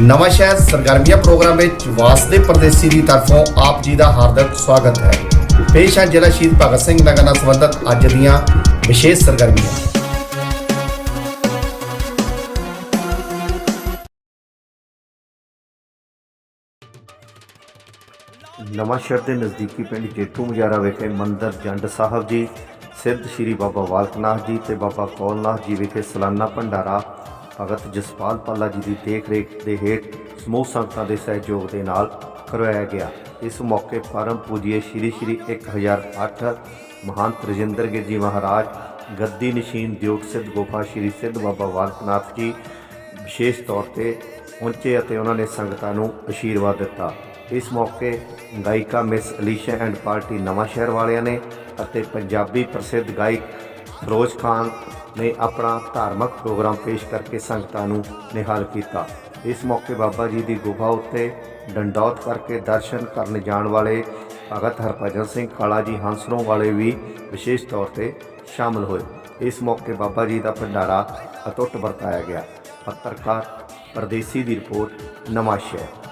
ਨਵਾਂ ਸ਼ਹਿਰ ਸਰਗਰਮੀਆਂ ਪ੍ਰੋਗਰਾਮ ਵਿੱਚ ਵਾਸਦੇ ਪਰਦੇਸੀ ਦੀ ਤਰਫੋਂ ਆਪ ਜੀ ਦਾ ਹਾਰਦਿਕ ਸਵਾਗਤ ਹੈ। ਪੇਸ਼ ਹੈ ਜ਼ਿਲ੍ਹਾ ਸ਼ਹੀਦ ਭਗਤ ਸਿੰਘ ਨਗਰ ਨਾਲ ਸੰਬੰਧਿਤ ਅੱਜ ਦੀਆਂ ਵਿਸ਼ੇਸ਼ ਸਰਗਰਮੀਆਂ। ਨਵਾਂ ਸ਼ਹਿਰ ਦੇ ਨਜ਼ਦੀਕੀ ਪਿੰਡ ਜੇਠੂ ਮਜਾਰਾ ਵਿਖੇ ਮੰਦਰ ਜੰਡ ਸਾਹਿਬ ਜੀ, ਸਿੱਧ ਸ੍ਰੀ ਬਾਬਾ ਵਾਲਕਨਾਥ ਜੀ ਤੇ ਬਾਬਾ ਕੌਲਨਾਥ ਜੀ ਵਿਖੇ ਸਾਲਾਨਾ ਭੰਡਾਰਾ ਭਗਤ ਜਸਪਾਲ ਪਾਲਾ ਜੀ ਦੀ ਦੇਖ ਰੇਖ ਦੇ ਹੇਠ ਸਮੂਹ ਸੰਗਤਾਂ ਦੇ ਸਹਿਯੋਗ ਦੇ ਨਾਲ ਕਰਵਾਇਆ ਗਿਆ। ਇਸ ਮੌਕੇ ਪਰਮ ਪੂਜੀਏ ਸ੍ਰੀ ਸ੍ਰੀ 1008 ਮਹੰਤ ਰਜਿੰਦਰ ਗਿਰ ਜੀ ਮਹਾਰਾਜ, ਗੱਦੀ ਨਸ਼ੀਨ ਦਿਓਟ ਸਿੱਧ ਗੋਪਾ ਸ੍ਰੀ ਸਿੱਧ ਬਾਬਾ ਵਾਲਕਨਾਥ ਜੀ ਵਿਸ਼ੇਸ਼ ਤੌਰ ਤੇ ਪਹੁੰਚੇ ਅਤੇ ਉਹਨਾਂ ਨੇ ਸੰਗਤਾਂ ਨੂੰ ਅਸ਼ੀਰਵਾਦ ਦਿੱਤਾ। ਇਸ ਮੌਕੇ ਗਾਇਕਾ miss Alisha and party Nawanshahr ਵਾਲਿਆਂ ਨੇ ਅਤੇ ਪੰਜਾਬੀ ਪ੍ਰਸਿੱਧ ਗਾਇਕ ਫਿਰੋਜ਼ ਖਾਨ ਨੇ ਆਪਣਾ ਧਾਰਮਿਕ ਪ੍ਰੋਗਰਾਮ ਪੇਸ਼ ਕਰਕੇ ਸੰਗਤਾਂ ਨੂੰ ਨਿਹਾਲ ਕੀਤਾ। ਇਸ ਮੌਕੇ ਬਾਬਾ ਜੀ ਦੀ ਗੁਫਾ ਉੱਤੇ ਡੰਡੌਤ ਕਰਕੇ ਦਰਸ਼ਨ ਕਰਨ ਜਾਣ ਵਾਲੇ ਭਗਤ ਹਰਭਜਨ ਸਿੰਘ ਕਾਲਾ ਜੀ ਹੰਸਰੋਂ ਵਾਲੇ ਵੀ ਵਿਸ਼ੇਸ਼ ਤੌਰ ਤੇ ਸ਼ਾਮਲ ਹੋਏ। ਇਸ ਮੌਕੇ ਬਾਬਾ ਜੀ ਦਾ ਭੰਡਾਰਾ ਅਟੁੱਟ ਵਰਤਾਇਆ ਗਿਆ। ਪੱਤਰਕਾਰ ਪਰਦੇਸੀ ਦੀ ਰਿਪੋਰਟ ਨਵਾਂ ਸ਼ਹਿਰ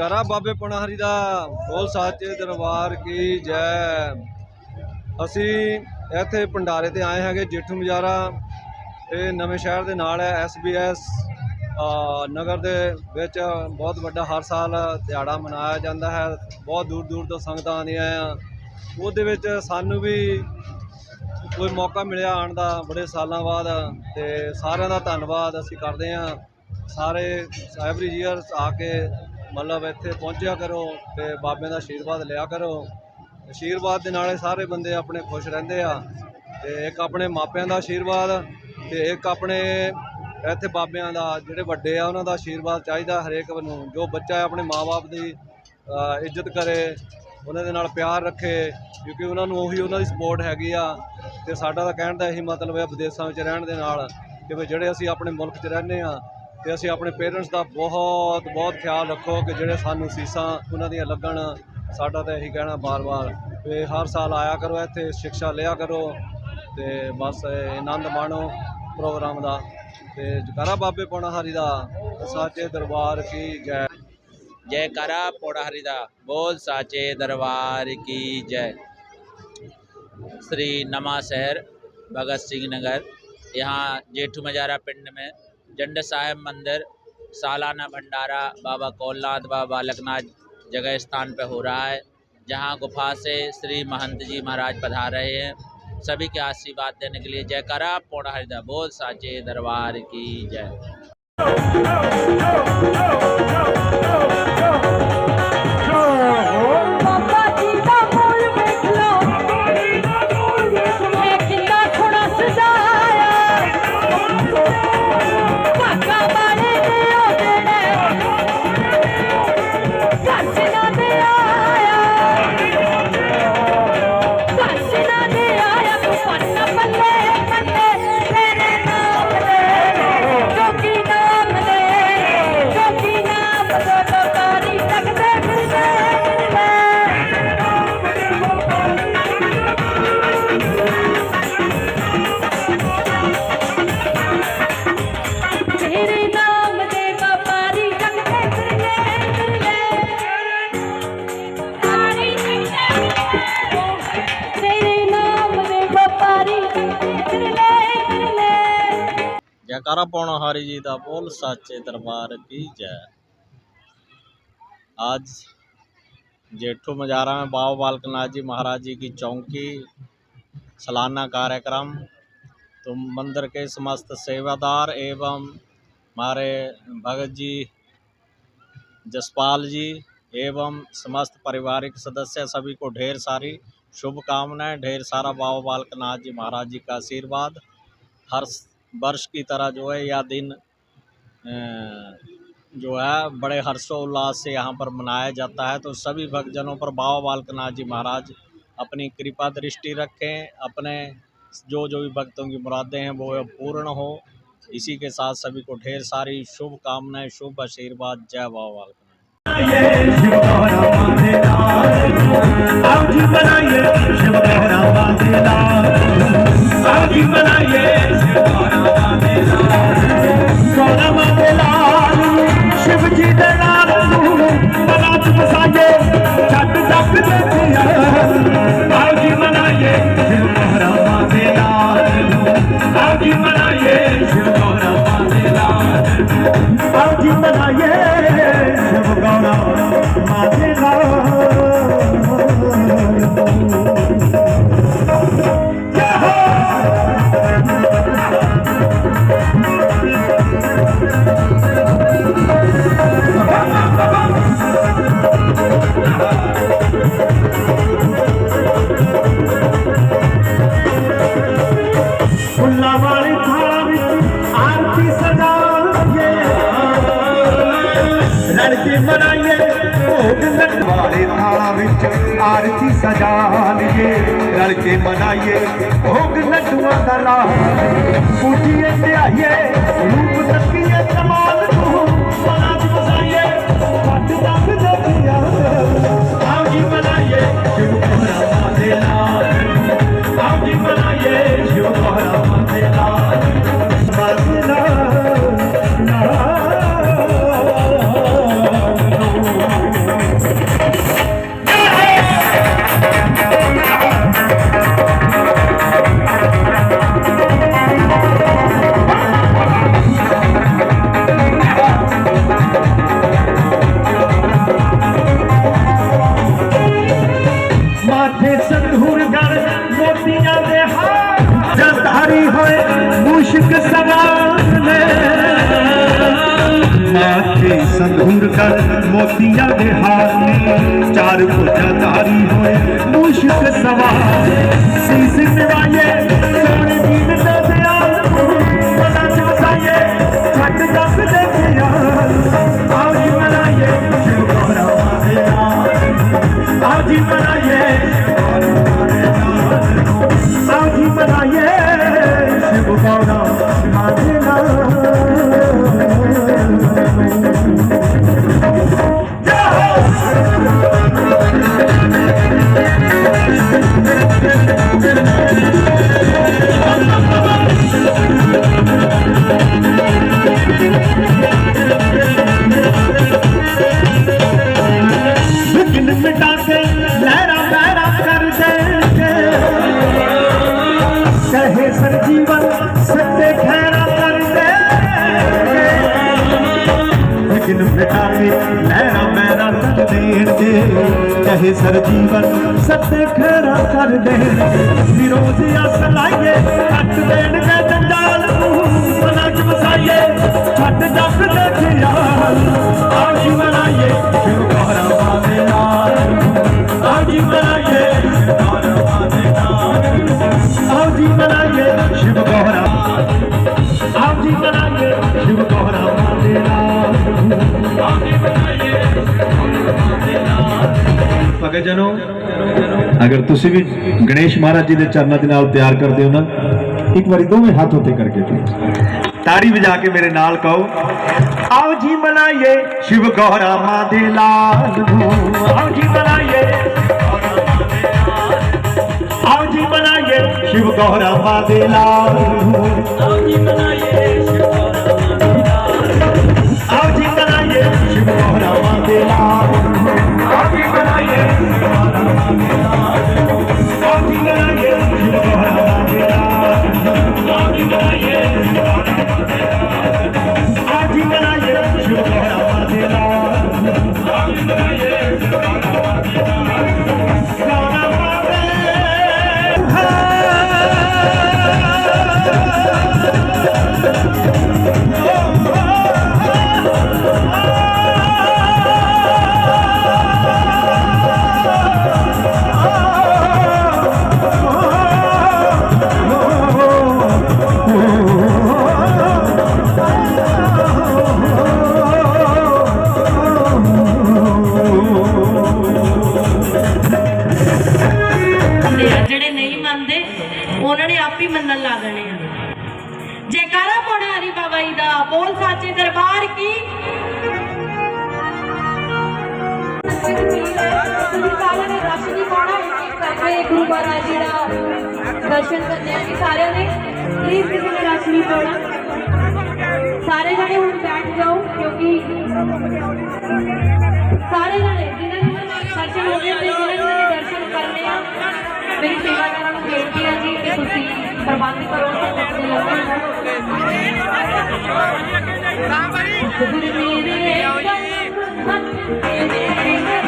ਚੌਕੀ ਕਰਾ ਬਾਬੇ ਪਣਾਹਰੀ ਦਾ ਬੋਲ ਸਾਚੇ ਦਰਬਾਰ ਕੀ ਜੈ। ਅਸੀਂ ਇੱਥੇ ਭੰਡਾਰੇ ਤੇ ਆਏ ਹੈਗੇ, ਜੇਠੂ ਮਜਾਰਾ ਇਹ ਨਵੇਂ ਸ਼ਹਿਰ ਦੇ ਨਾਲ ਹੈ ਐਸਬੀਐਸ ਨਗਰ ਦੇ ਵਿੱਚ ਬਹੁਤ ਵੱਡਾ ਹਰ ਸਾਲ ਦਿਹਾੜਾ ਮਨਾਇਆ ਜਾਂਦਾ ਹੈ। ਬਹੁਤ ਦੂਰ ਦੂਰ ਤੋਂ ਸੰਗਤਾਂ ਆਉਂਦੀਆਂ ਆ। ਉਹਦੇ ਵਿੱਚ ਸਾਨੂੰ ਵੀ ਕੋਈ ਮੌਕਾ ਮਿਲਿਆ ਆਉਣ ਦਾ ਬੜੇ ਸਾਲਾਂ ਬਾਅਦ ਤੇ ਸਾਰਿਆਂ ਦਾ ਧੰਨਵਾਦ ਅਸੀਂ ਕਰਦੇ ਹਾਂ। ਸਾਰੇ ਐਵਰੀ ਈਅਰ ਆ ਕੇ ਮਤਲਬ ਇੱਥੇ ਪਹੁੰਚਿਆ ਕਰੋ ਤੇ ਬਾਬਿਆਂ ਦਾ ਆਸ਼ੀਰਵਾਦ ਲਿਆ ਕਰੋ। ਆਸ਼ੀਰਵਾਦ ਦੇ ਨਾਲੇ ਸਾਰੇ ਬੰਦੇ ਆਪਣੇ ਖੁਸ਼ ਰਹਿੰਦੇ ਆ। ਤੇ ਇੱਕ ਆਪਣੇ ਮਾਪਿਆਂ ਦਾ ਆਸ਼ੀਰਵਾਦ ਤੇ ਇੱਕ ਆਪਣੇ ਇੱਥੇ ਬਾਬਿਆਂ ਦਾ, ਜਿਹੜੇ ਵੱਡੇ ਆ ਉਹਨਾਂ ਦਾ ਆਸ਼ੀਰਵਾਦ ਚਾਹੀਦਾ ਹਰੇਕ ਨੂੰ। ਜੋ ਬੱਚਾ ਹੈ ਆਪਣੇ ਮਾਪੇ ਦੀ ਇੱਜ਼ਤ ਕਰੇ, ਉਹਨਾਂ ਦੇ ਨਾਲ ਪਿਆਰ ਰੱਖੇ, ਕਿਉਂਕਿ ਉਹਨਾਂ ਨੂੰ ਉਹੀ ਉਹਨਾਂ ਦੀ ਸਪੋਰਟ ਹੈਗੀ ਆ। ਤੇ ਸਾਡਾ ਤਾਂ ਕਹਿਣ ਦਾ ਇਹੀ ਮਤਲਬ ਹੈ, ਵਿਦੇਸ਼ਾਂ ਵਿੱਚ ਰਹਿਣ ਦੇ ਨਾਲ ਕਿ ਵੀ ਜਿਹੜੇ ਅਸੀਂ ਆਪਣੇ ਮੁਲਕ 'ਚ ਰਹਿੰਦੇ ਆ ਤੇ ਅਸੀਂ ਆਪਣੇ ਪੇਰੈਂਟਸ ਦਾ ਬਹੁਤ ਬਹੁਤ ਖਿਆਲ ਰੱਖੋ ਕਿ ਜਿਹੜੇ ਸਾਨੂੰ ਸੀਸਾਂ ਉਹਨਾਂ ਦੀਆਂ ਲੱਗਣ ਸਾਡਾ ਤਾਂ ਇਹੀ ਕਹਿਣਾ ਬਾਰ-ਬਾਰ ਵੀ ਹਰ ਸਾਲ ਆਇਆ ਕਰੋ ਇੱਥੇ ਸਿੱਖਿਆ ਲਿਆ ਕਰੋ ਤੇ ਬਸ ਇਹ ਆਨੰਦ ਮਾਣੋ ਪ੍ਰੋਗਰਾਮ ਦਾ ਤੇ ਜਕਾਰਾ ਬਾਬੇ ਪੌਣਾਹਾਰੀ ਦਾ ਸਾਚੇ ਦਰਬਾਰ ਕੀ ਜੈ जयकारा पौड़ाहरी दा बोल साचे दरबार की जय श्री नमा शहर भगत सिंह नगर यहाँ जेठू मजारा पिंड में जंड साहेब मंदिर, सालाना भंडारा, बाबा कौलनाथ, बाबा बालकनाथ जगह स्थान पर हो रहा है, जहाँ गुफा से श्री महंत जी महाराज पधार रहे हैं। सभी के आशीर्वाद देने के लिए जय करा पौड़ा हरिदा बोल, साचे दरबार की जय। जयकारा पौणाहारी जी का बोल साचे दरबार की जय आज जेठू मजारा में बाबा बालकनाथ जी महाराज जी की चौकी सालाना कार्यक्रम तो मंदिर के समस्त सेवादार एवं हमारे भगत जी जसपाल जी एवं समस्त पारिवारिक सदस्य सभी को ढेर सारी शुभकामनाएँ ढेर सारा बाबा बालकनाथ जी महाराज जी का आशीर्वाद हर वर्ष की तरह जो है यह दिन जो है बड़े हर्षोल्लास से यहाँ पर मनाया जाता है। तो सभी भक्तजनों पर बाबा बालकनाथ जी महाराज अपनी कृपा दृष्टि रखें, अपने जो जो भी भक्तों की मुरादें हैं वो पूर्ण हो। इसी के साथ सभी को ढेर सारी शुभकामनाएँ, शुभ आशीर्वाद। जय बाबा बालकनाथ। ਵਾਲੇ ਥਾਂ ਵਿੱਚ ਆਰਤੀ ਸਜਾ ਲਈਏ, ਰਲ ਕੇ ਮਨਾਈਏ ਭੋਗ ਲੱਡੂਆਂ ਦਾ ਲਾ ਪੂਜੀਏ ਧਿਆਈਏ, ਰੂਪ ਤੱਕੀਏ ਕਮਾਲ ਨੇ ਚਾਰ ਭੁਜਾਂ ਧਾਰੀ ਹੋਏ ਮੁਸ਼ਕ ਸਰਜੀਵਨ ਸੱਤੇ ਖੈਰਾ ਕਰ ਦੇਂਗੇ ਵਿਰੋਧ ਅਸ ਲਾਈਏ ਕੱਟ ਦੇਣਗੇ ਜੰਜਾਲ ਨੂੰ ਮਨਾਂ ਚ ਵਸਾਈਏ ਛੱਡ ਜੱਗ ਦੇਖਿਆ ਆਓ ਜੀ ਮਨਾਈਏ ਸ਼ਿਵ ਗੌਰਵਾਂ ਦੇ ਨਾਲ ਆਓ ਜੀ ਮਨਾਈਏ ਸ਼ਿਵ ਗੌਰਵਾਂ ਦੇ ਨਾਲ ਆਓ ਜੀ ਮਨਾਈਏ ਸ਼ਿਵ ਗੌਰਾ ਆਓ ਜੀ ਮਨਾਈਏ ਸ਼ਿਵ ਗੌਰਵਾਂ ਦੇ ਨਾਲ ਆਓ ਜੀ ਮਨਾਈਏ ਭਗਤ ਜਨੋ ਅਗਰ ਤੁਸੀਂ ਵੀ ਗਣੇਸ਼ ਮਹਾਰਾਜ ਜੀ ਦੇ ਚਰਨਾਂ ਦੇ ਨਾਲ ਪਿਆਰ ਕਰਦੇ ਹੋ ਨਾ, ਇੱਕ ਵਾਰੀ ਦੋਵੇਂ ਹੱਥ ਉੱਤੇ ਕਰਕੇ ਪਲੀਜ਼ ਤਾੜੀ ਵਜਾ ਕੇ ਮੇਰੇ ਨਾਲ ਕਹੋ, ਆਓ ਜੀ ਮਨਾਈਏ ਸ਼ਿਵ ਗੌਰਾ ਮਾਂ ਦੇ ਲਾਲ ਨੂੰ ਆਓ ਜੀ ਮਨਾਈਏ, ਆਓ ਜੀ ਮਨਾਈਏ ਸ਼ਿਵ ਗੌਰਾ ਮਾਂ ਦੇ ਲਾਲ ਨੂੰ ਆਓ ਜੀ ਮਨਾਈਏ ਸ਼ਿਵ ਗੌਰਾ ਮਾਂ ਦੇ ਲਾਲ ਆਓ ਜੀ ਮਨਾਈਏ ਸ਼ਿਵ ਗੌਰਾ ਮਾਂ ਦਰਸ਼ਨ ਕਰਨੇ ਆ ਜੀ ਸਾਰਿਆਂ ਨੇ। ਪਲੀਜ਼ ਕਿਸੇ ਨੇ ਰਸ਼ ਨਹੀਂ ਪਾਉਣਾ। ਸਾਰੇ ਜਣੇ ਹੁਣ ਬੈਠ ਜਾਓ ਕਿਉਂਕਿ ਸਾਰੇ ਜਣੇ ਜਿਨ੍ਹਾਂ ਨੇ ਦਰਸ਼ਨ ਹੋ ਗਏ ਤੇ ਜਿਨ੍ਹਾਂ ਨੇ ਦਰਸ਼ਨ ਕਰਨੇ ਆ ਮੇਰੀ ਸੇਵਾਦਾਰਾਂ ਨੂੰ ਬੇਨਤੀ ਹੈ ਜੀ ਕਿ ਤੁਸੀਂ ਪ੍ਰਬੰਧ ਕਰੋ ਤੇ ਲੰਗਰ ਗੁਰੂ ਮੇਰੇ ਹੱਥ ਤੇਰੇ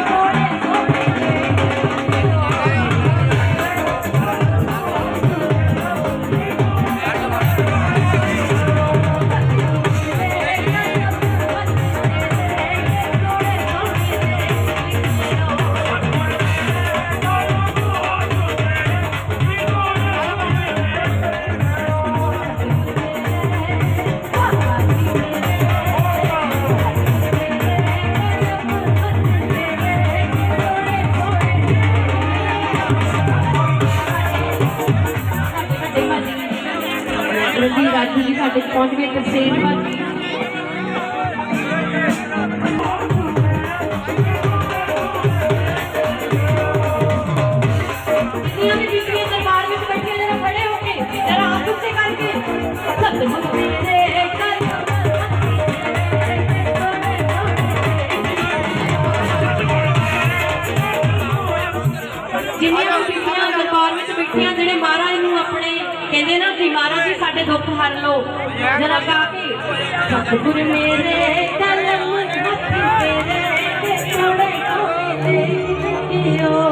ਰਣਜੀਤ ਰਾਜੀ ਜੀ ਸਾਡੇ ਪਹੁੰਚ ਗਏ ਤੇ ਸੇਨ ਬਾਜੀ ਦੁਨੀਆ ਦੀ ਕਹਿੰਦੇ ਨਾ ਕਿ ਮਹਾਰਾਜ ਜੀ, ਸਾਡੇ ਦੁੱਖ ਹਰ ਲਓ। ਜਰਾ ਗਾ ਕੇ, ਸਤਿਗੁਰ ਮੇਰੇ ਕਲਮ ਹੱਥ ਤੇਰੇ ਤੇ ਛੋੜੇ ਕੋਲੇ ਕਿਓ ਹੱਥਾਂ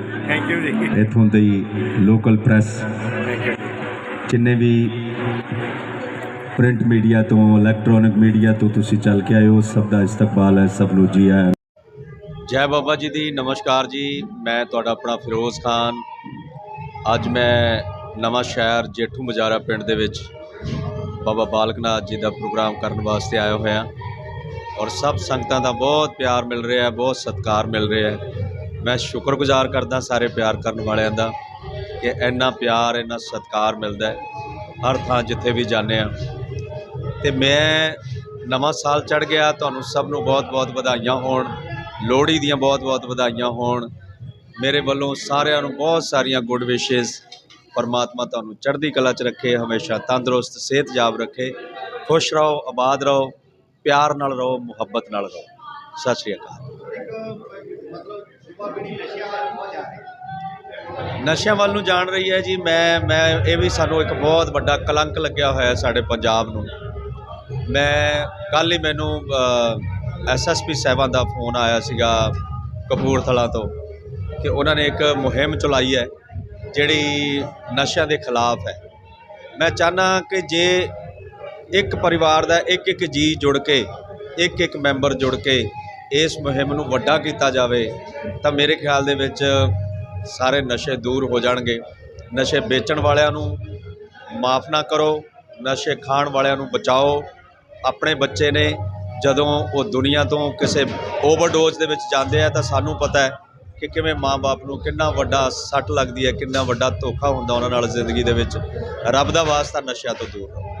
ਥੈਂਕ ਯੂ ਜੀ। ਇਥੋਂ ਦੀ ਲੋਕਲ ਪ੍ਰੈਸ ਜਿੰਨੇ ਵੀ ਪ੍ਰਿੰਟ ਮੀਡੀਆ ਤੋਂ ਇਲੈਕਟ੍ਰੋਨਿਕ ਮੀਡੀਆ ਤੋਂ ਤੁਸੀਂ ਚੱਲ ਕੇ ਆਏ ਹੋ ਸਭ ਦਾ ਇਸਤਕਬਾਲ ਹੈ ਸਭ ਨੂੰ ਜੀ ਆਇਆਂ ਜੈ ਬਾਬਾ ਜੀ ਦੀ ਨਮਸਕਾਰ ਜੀ। ਮੈਂ ਤੁਹਾਡਾ ਆਪਣਾ ਫਿਰੋਜ਼ ਖਾਨ। ਅੱਜ ਮੈਂ ਨਵਾਂ ਸ਼ਹਿਰ ਜੇਠੂ ਮਜਾਰਾ ਪਿੰਡ ਦੇ ਵਿੱਚ ਬਾਬਾ ਬਾਲਕਨਾਥ ਜੀ ਦਾ ਪ੍ਰੋਗਰਾਮ ਕਰਨ ਵਾਸਤੇ ਆਇਆ ਹੋਇਆ। ਔਰ ਸਭ ਸੰਗਤਾਂ ਦਾ ਬਹੁਤ ਪਿਆਰ ਮਿਲ ਰਿਹਾ ਹੈ ਬਹੁਤ ਸਤਿਕਾਰ ਮਿਲ ਰਿਹਾ ਹੈ। ਮੈਂ ਸ਼ੁਕਰਗੁਜ਼ਾਰ ਕਰਦਾ ਸਾਰੇ ਪਿਆਰ ਕਰਨ ਵਾਲਿਆਂ ਦਾ ਕਿ ਇੰਨਾ ਪਿਆਰ, ਇੰਨਾ ਸਤਿਕਾਰ ਮਿਲਦਾ ਹਰ ਥਾਂ ਜਿੱਥੇ ਵੀ ਜਾਂਦੇ ਆ ਤੇ ਮੈਂ ਨਵਾਂ ਸਾਲ ਚੜ ਗਿਆ, ਤੁਹਾਨੂੰ ਸਭ ਨੂੰ ਬਹੁਤ-ਬਹੁਤ ਵਧਾਈਆਂ ਹੋਣ, ਲੋਹੜੀ ਦੀਆਂ ਬਹੁਤ-ਬਹੁਤ ਵਧਾਈਆਂ ਹੋਣ। ਮੇਰੇ ਵੱਲੋਂ ਸਾਰਿਆਂ ਨੂੰ ਬਹੁਤ ਸਾਰੀਆਂ ਗੁੱਡ ਵਿਸ਼ੇਸ ਪਰਮਾਤਮਾ ਤੁਹਾਨੂੰ ਚੜ੍ਹਦੀ ਕਲਾ 'ਚ ਰੱਖੇ, ਹਮੇਸ਼ਾ ਤੰਦਰੁਸਤ, ਸਿਹਤਯਾਬ ਰੱਖੇ। ਖੁਸ਼ ਰਹੋ, ਆਬਾਦ ਰਹੋ, ਪਿਆਰ ਨਾਲ ਰਹੋ, ਮੁਹੱਬਤ ਨਾਲ ਰਹੋ। ਸਤਿ ਸ਼੍ਰੀ ਅਕਾਲ। ਨਸ਼ਿਆਂ ਵੱਲ ਨੂੰ ਜਾਣ ਰਹੀ ਹੈ ਜੀ। ਮੈਂ ਮੈਂ, ਇਹ ਵੀ ਸਾਨੂੰ ਇੱਕ ਬਹੁਤ ਵੱਡਾ ਕਲੰਕ ਲੱਗਿਆ ਹੋਇਆ ਸਾਡੇ ਪੰਜਾਬ ਨੂੰ। ਮੈਂ ਕੱਲ੍ਹ ਹੀ ਮੈਨੂੰ ਐਸਐਸਪੀ ਸਾਹਿਬਾਂ ਦਾ ਫੋਨ ਆਇਆ ਸੀਗਾ ਕਪੂਰਥਲਾ ਤੋਂ ਕਿ ਉਹਨਾਂ ਨੇ ਇੱਕ ਮੁਹਿੰਮ ਚਲਾਈ ਹੈ, ਜਿਹੜੀ ਨਸ਼ਿਆਂ ਦੇ ਖਿਲਾਫ ਹੈ। ਮੈਂ ਚਾਹਨਾ ਕਿ ਜੇ ਇੱਕ ਪਰਿਵਾਰ ਦਾ ਇੱਕ ਇੱਕ ਜੀ ਜੁੜ ਕੇ ਇੱਕ ਇੱਕ ਮੈਂਬਰ ਜੁੜ ਕੇ ਇਸ ਮੁਹਿੰਮ ਨੂੰ ਵੱਡਾ ਕੀਤਾ ਜਾਵੇ, ਤਾਂ ਮੇਰੇ ਖਿਆਲ ਦੇ ਵਿੱਚ ਸਾਰੇ ਨਸ਼ੇ ਦੂਰ ਹੋ ਜਾਣਗੇ। ਨਸ਼ੇ ਵੇਚਣ ਵਾਲਿਆਂ ਨੂੰ ਮਾਫ ਨਾ ਕਰੋ, ਨਸ਼ੇ ਖਾਣ ਵਾਲਿਆਂ ਨੂੰ ਬਚਾਓ। ਆਪਣੇ ਬੱਚੇ ਨੇ ਜਦੋਂ ਉਹ ਦੁਨੀਆ ਤੋਂ ਕਿਸੇ ਓਵਰਡੋਜ਼ ਦੇ ਵਿੱਚ ਜਾਂਦੇ ਆ, ਤਾਂ ਸਾਨੂੰ ਪਤਾ ਹੈ ਕਿ ਕਿਵੇਂ ਮਾਂ-ਬਾਪ ਨੂੰ ਕਿੰਨਾ ਵੱਡਾ ਸੱਟ ਲੱਗਦੀ ਹੈ, ਕਿੰਨਾ ਵੱਡਾ ਧੋਖਾ ਹੁੰਦਾ ਉਹਨਾਂ ਨਾਲ ਜ਼ਿੰਦਗੀ ਦੇ ਵਿੱਚ। ਰੱਬ ਦਾ ਵਾਸਤਾ ਨਸ਼ਿਆਂ ਤੋਂ ਦੂਰ ਰਹੋ।